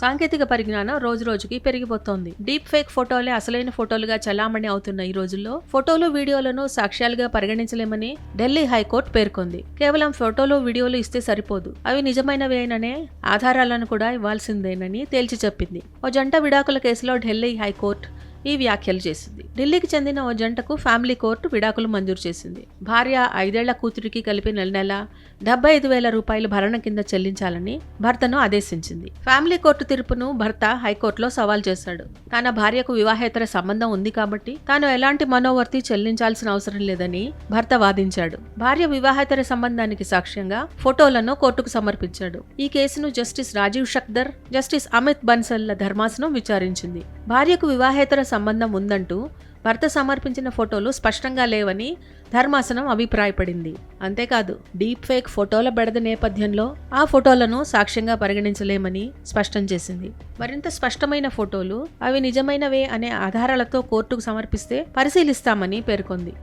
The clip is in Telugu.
సాంకేతిక పరిజ్ఞానం రోజు రోజుకి పెరిగిపోతోంది. డీప్ ఫేక్ ఫోటోలే అసలైన ఫోటోలుగా చలామణి అవుతున్న ఈ రోజుల్లో. ఫోటోలు వీడియోలను సాక్ష్యాలుగా పరిగణించలేమని ఢిల్లీ హైకోర్టు పేర్కొంది. కేవలం ఫోటోలు వీడియోలు ఇస్తే సరిపోదు. అవి నిజమైనవేననే ఆధారాలను కూడా ఇవ్వాల్సిందేనని తేల్చి చెప్పింది. ఓ జంట విడాకుల కేసులో ఢిల్లీ హైకోర్టు ఈ వ్యాఖ్యలు చేసింది. ఢిల్లీకి చెందిన ఓ జంటకు ఫ్యామిలీ కోర్టు విడాకులు మంజూరు చేసింది. భార్య ఐదేళ్ళ కూతురికి కలిపి నెల నెల డెబ్బై ఐదు వేల రూపాయలు భరణ కింద చెల్లించాలని భర్తను ఆదేశించింది. ఫ్యామిలీ కోర్టు తీర్పును భర్త హైకోర్టులో సవాల్ చేశాడు. తన భార్యకు వివాహేతర సంబంధం ఉంది కాబట్టి తాను ఎలాంటి మనోవర్తి చెల్లించాల్సిన అవసరం లేదని భర్త వాదించాడు. భార్య వివాహేతర సంబంధానికి సాక్ష్యంగా ఫోటోలను కోర్టుకు సమర్పించాడు. ఈ కేసును జస్టిస్ రాజీవ్ షక్దర్ జస్టిస్ అమిత్ బన్సల్ల ధర్మాసనం విచారించింది. భార్యకు వివాహేతర సంబంధం ఉందంటూ భర్త సమర్పించిన ఫోటోలు స్పష్టంగా లేవని ధర్మాసనం అభిప్రాయపడింది. అంతేకాదు డీప్ ఫేక్ ఫోటోల బెడద నేపథ్యంలో ఆ ఫోటోలను సాక్ష్యంగా పరిగణించలేమని స్పష్టం చేసింది. మరింత స్పష్టమైన ఫోటోలు అవి నిజమైనవే అనే ఆధారాలతో కోర్టుకు సమర్పిస్తే పరిశీలిస్తామని పేర్కొంది.